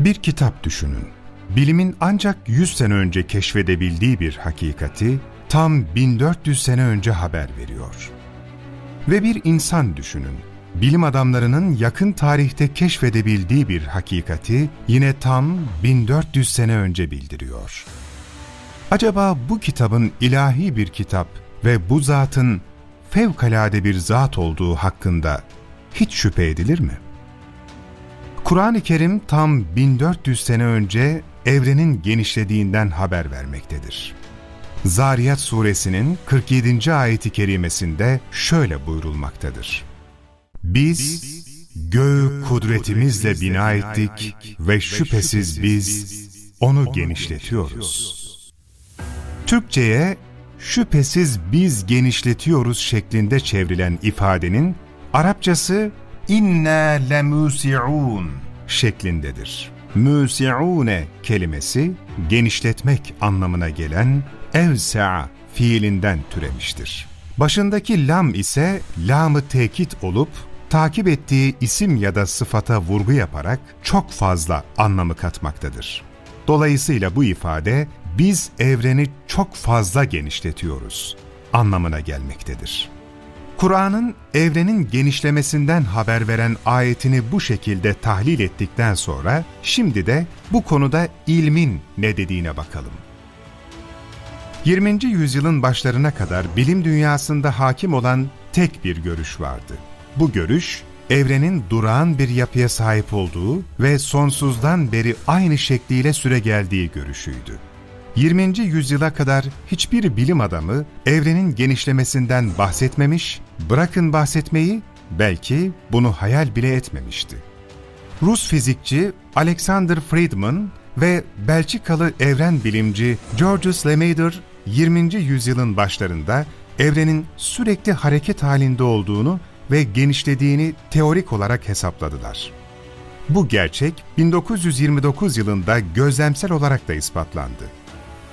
Bir kitap düşünün. Bilimin ancak 100 sene önce keşfedebildiği bir hakikati tam 1400 sene önce haber veriyor. Ve bir insan düşünün. Bilim adamlarının yakın tarihte keşfedebildiği bir hakikati yine tam 1400 sene önce bildiriyor. Acaba bu kitabın ilahi bir kitap ve bu zatın fevkalade bir zat olduğu hakkında hiç şüphe edilir mi? Kur'an-ı Kerim tam 1400 sene önce evrenin genişlediğinden haber vermektedir. Zariyat suresinin 47. ayeti kerimesinde şöyle buyurulmaktadır. Biz göğü kudretimizle bina ettik ve şüphesiz biz onu genişletiyoruz. Türkçe'ye şüphesiz biz genişletiyoruz şeklinde çevrilen ifadenin Arapçası inna lemusi'un şeklindedir. Musi'une kelimesi genişletmek anlamına gelen evsa'a fiilinden türemiştir. Başındaki lam ise lamı tekit olup takip ettiği isim ya da sıfata vurgu yaparak çok fazla anlamı katmaktadır. Dolayısıyla bu ifade biz evreni çok fazla genişletiyoruz anlamına gelmektedir. Kur'an'ın evrenin genişlemesinden haber veren ayetini bu şekilde tahlil ettikten sonra şimdi de bu konuda ilmin ne dediğine bakalım. 20. yüzyılın başlarına kadar bilim dünyasında hakim olan tek bir görüş vardı. Bu görüş, evrenin durağan bir yapıya sahip olduğu ve sonsuzdan beri aynı şekliyle süregeldiği görüşüydü. 20. yüzyıla kadar hiçbir bilim adamı evrenin genişlemesinden bahsetmemiş, bırakın bahsetmeyi, belki bunu hayal bile etmemişti. Rus fizikçi Alexander Friedman ve Belçikalı evren bilimci Georges Lemaître 20. yüzyılın başlarında evrenin sürekli hareket halinde olduğunu ve genişlediğini teorik olarak hesapladılar. Bu gerçek 1929 yılında gözlemsel olarak da ispatlandı.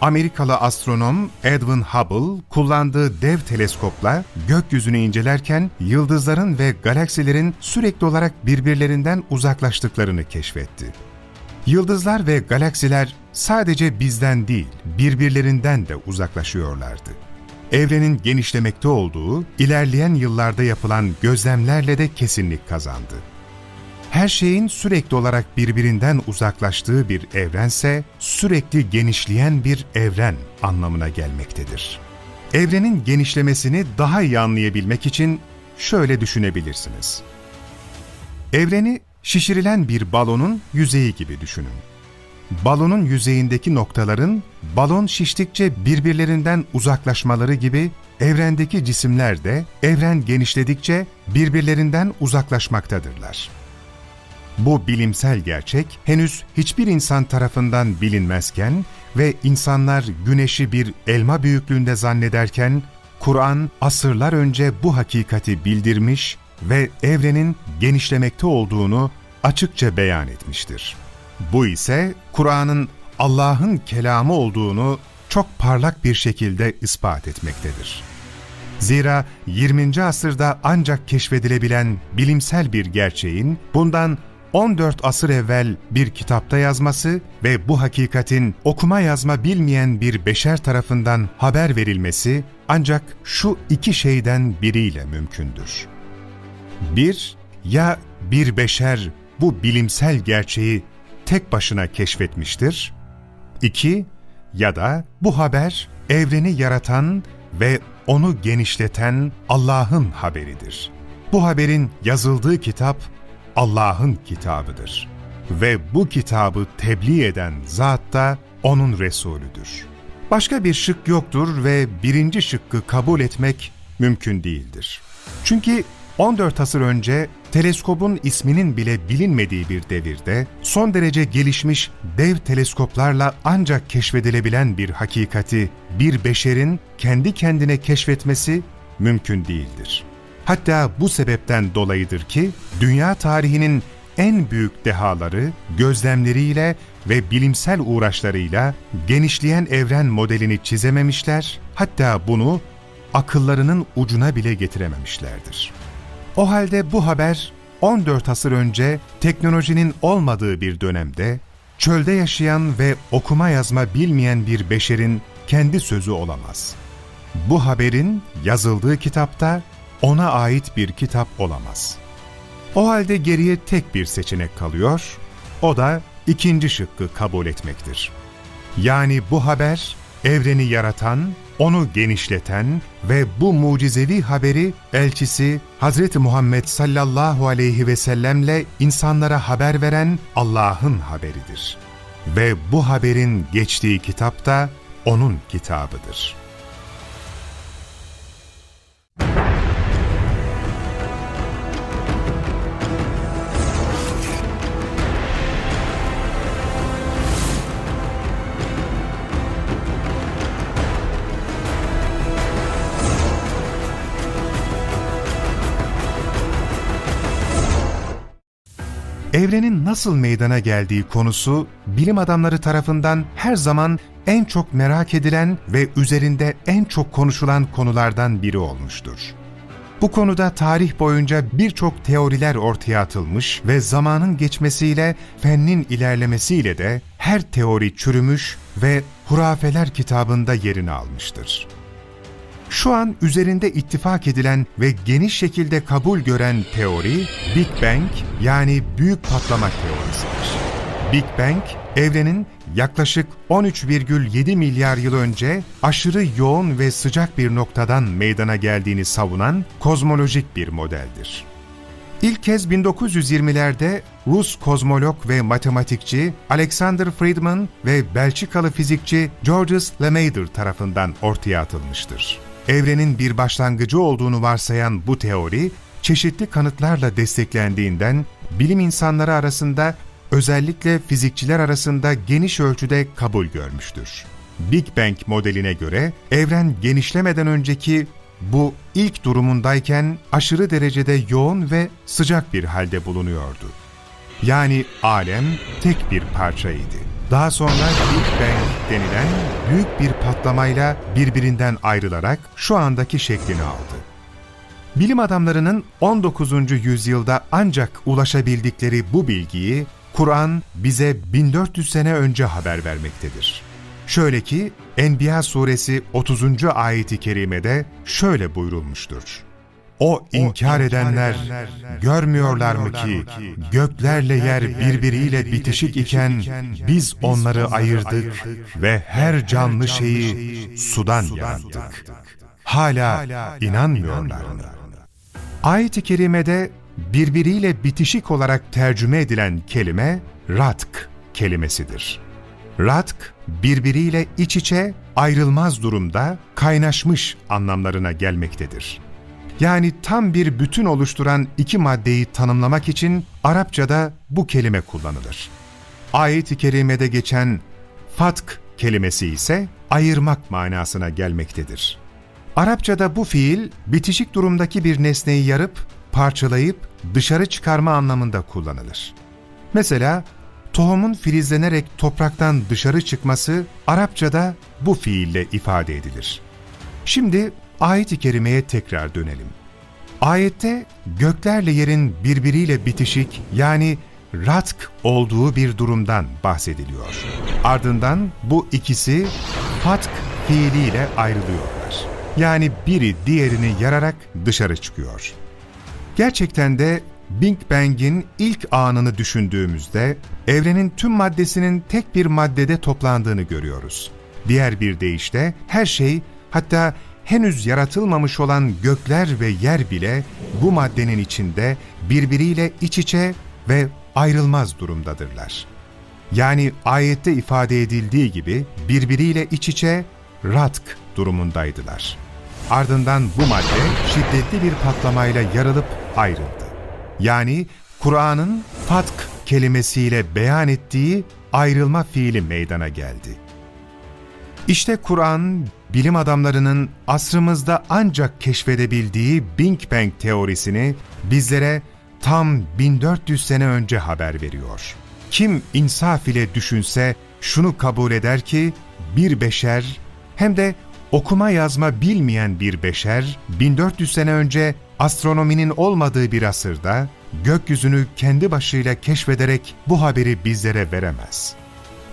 Amerikalı astronom Edwin Hubble kullandığı dev teleskopla gökyüzünü incelerken yıldızların ve galaksilerin sürekli olarak birbirlerinden uzaklaştıklarını keşfetti. Yıldızlar ve galaksiler sadece bizden değil, birbirlerinden de uzaklaşıyorlardı. Evrenin genişlemekte olduğu, ilerleyen yıllarda yapılan gözlemlerle de kesinlik kazandı. Her şeyin sürekli olarak birbirinden uzaklaştığı bir evrense, sürekli genişleyen bir evren anlamına gelmektedir. Evrenin genişlemesini daha iyi anlayabilmek için şöyle düşünebilirsiniz. Evreni şişirilen bir balonun yüzeyi gibi düşünün. Balonun yüzeyindeki noktaların balon şiştikçe birbirlerinden uzaklaşmaları gibi evrendeki cisimler de evren genişledikçe birbirlerinden uzaklaşmaktadırlar. Bu bilimsel gerçek henüz hiçbir insan tarafından bilinmezken ve insanlar güneşi bir elma büyüklüğünde zannederken, Kur'an asırlar önce bu hakikati bildirmiş ve evrenin genişlemekte olduğunu açıkça beyan etmiştir. Bu ise Kur'an'ın Allah'ın kelamı olduğunu çok parlak bir şekilde ispat etmektedir. Zira 20. asırda ancak keşfedilebilen bilimsel bir gerçeğin bundan 14 asır evvel bir kitapta yazması ve bu hakikatin okuma yazma bilmeyen bir beşer tarafından haber verilmesi ancak şu iki şeyden biriyle mümkündür. Bir, ya bir beşer bu bilimsel gerçeği tek başına keşfetmiştir. İki, ya da bu haber evreni yaratan ve onu genişleten Allah'ın haberidir. Bu haberin yazıldığı kitap Allah'ın kitabıdır. Ve bu kitabı tebliğ eden zat da O'nun Resulüdür. Başka bir şık yoktur ve birinci şıkkı kabul etmek mümkün değildir. Çünkü 14 asır önce teleskobun isminin bile bilinmediği bir devirde son derece gelişmiş dev teleskoplarla ancak keşfedilebilen bir hakikati bir beşerin kendi kendine keşfetmesi mümkün değildir. Hatta bu sebepten dolayıdır ki dünya tarihinin en büyük dehaları gözlemleriyle ve bilimsel uğraşlarıyla genişleyen evren modelini çizememişler, hatta bunu akıllarının ucuna bile getirememişlerdir. O halde bu haber 14 asır önce teknolojinin olmadığı bir dönemde çölde yaşayan ve okuma yazma bilmeyen bir beşerin kendi sözü olamaz. Bu haberin yazıldığı kitapta ona ait bir kitap olamaz. O halde geriye tek bir seçenek kalıyor, o da ikinci şıkkı kabul etmektir. Yani bu haber, evreni yaratan, onu genişleten ve bu mucizevi haberi elçisi Hz. Muhammed sallallahu aleyhi ve sellemle insanlara haber veren Allah'ın haberidir. Ve bu haberin geçtiği kitap da onun kitabıdır. Evrenin nasıl meydana geldiği konusu bilim adamları tarafından her zaman en çok merak edilen ve üzerinde en çok konuşulan konulardan biri olmuştur. Bu konuda tarih boyunca birçok teoriler ortaya atılmış ve zamanın geçmesiyle, fennin ilerlemesiyle de her teori çürümüş ve hurafeler kitabında yerini almıştır. Şu an üzerinde ittifak edilen ve geniş şekilde kabul gören teori Big Bang yani büyük patlama teorisidir. Big Bang, evrenin yaklaşık 13,7 milyar yıl önce aşırı yoğun ve sıcak bir noktadan meydana geldiğini savunan kozmolojik bir modeldir. İlk kez 1920'lerde Rus kozmolog ve matematikçi Alexander Friedman ve Belçikalı fizikçi Georges Lemaître tarafından ortaya atılmıştır. Evrenin bir başlangıcı olduğunu varsayan bu teori, çeşitli kanıtlarla desteklendiğinden bilim insanları arasında özellikle fizikçiler arasında geniş ölçüde kabul görmüştür. Big Bang modeline göre evren genişlemeden önceki bu ilk durumundayken aşırı derecede yoğun ve sıcak bir halde bulunuyordu. Yani alem tek bir parçaydı. Daha sonra Big Bang denilen büyük bir patlamayla birbirinden ayrılarak şu andaki şeklini aldı. Bilim adamlarının 19. yüzyılda ancak ulaşabildikleri bu bilgiyi Kur'an bize 1400 sene önce haber vermektedir. Şöyle ki Enbiya suresi 30. ayeti kerimede şöyle buyurulmuştur. O inkar edenler görmüyorlar mı ki göklerle yer birbiriyle bitişik iken biz onları ayırdık ve her canlı şeyi sudan yarattık. Hala inanmıyorlar mı? Ayet-i kerimede birbiriyle bitişik olarak tercüme edilen kelime ratk kelimesidir. Ratk, birbiriyle iç içe, ayrılmaz durumda, kaynaşmış anlamlarına gelmektedir. Yani tam bir bütün oluşturan iki maddeyi tanımlamak için Arapçada bu kelime kullanılır. Ayet-i kerimede geçen fatk kelimesi ise ayırmak manasına gelmektedir. Arapçada bu fiil bitişik durumdaki bir nesneyi yarıp, parçalayıp dışarı çıkarma anlamında kullanılır. Mesela tohumun filizlenerek topraktan dışarı çıkması Arapçada bu fiille ifade edilir. Şimdi ayet-i kerimeye tekrar dönelim. Ayette göklerle yerin birbiriyle bitişik yani ratk olduğu bir durumdan bahsediliyor. Ardından bu ikisi fatk fiiliyle ayrılıyorlar. Yani biri diğerini yararak dışarı çıkıyor. Gerçekten de Big Bang'in ilk anını düşündüğümüzde evrenin tüm maddesinin tek bir maddede toplandığını görüyoruz. Diğer bir deyişle her şey hatta henüz yaratılmamış olan gökler ve yer bile bu maddenin içinde birbiriyle iç içe ve ayrılmaz durumdadırlar. Yani ayette ifade edildiği gibi birbiriyle iç içe ratk durumundaydılar. Ardından bu madde şiddetli bir patlamayla yarılıp ayrıldı. Yani Kur'an'ın fatk kelimesiyle beyan ettiği ayrılma fiili meydana geldi. İşte Kur'an, bilim adamlarının asrımızda ancak keşfedebildiği Big Bang teorisini bizlere tam 1400 sene önce haber veriyor. Kim insaf ile düşünse şunu kabul eder ki bir beşer hem de okuma yazma bilmeyen bir beşer 1400 sene önce astronominin olmadığı bir asırda gökyüzünü kendi başıyla keşfederek bu haberi bizlere veremez.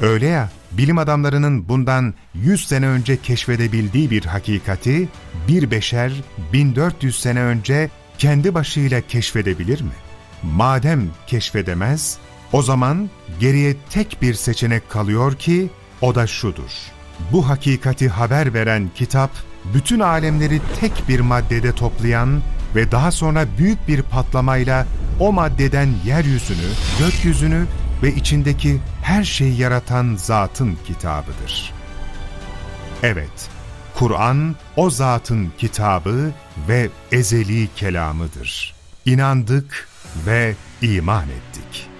Öyle ya, bilim adamlarının bundan 100 sene önce keşfedebildiği bir hakikati, bir beşer 1400 sene önce kendi başıyla keşfedebilir mi? Madem keşfedemez, o zaman geriye tek bir seçenek kalıyor ki, o da şudur. Bu hakikati haber veren kitap, bütün alemleri tek bir maddede toplayan ve daha sonra büyük bir patlamayla o maddeden yeryüzünü, gökyüzünü ve içindeki her şeyi yaratan zatın kitabıdır. Evet, Kur'an o zatın kitabı ve ezeli kelamıdır. İnandık ve iman ettik.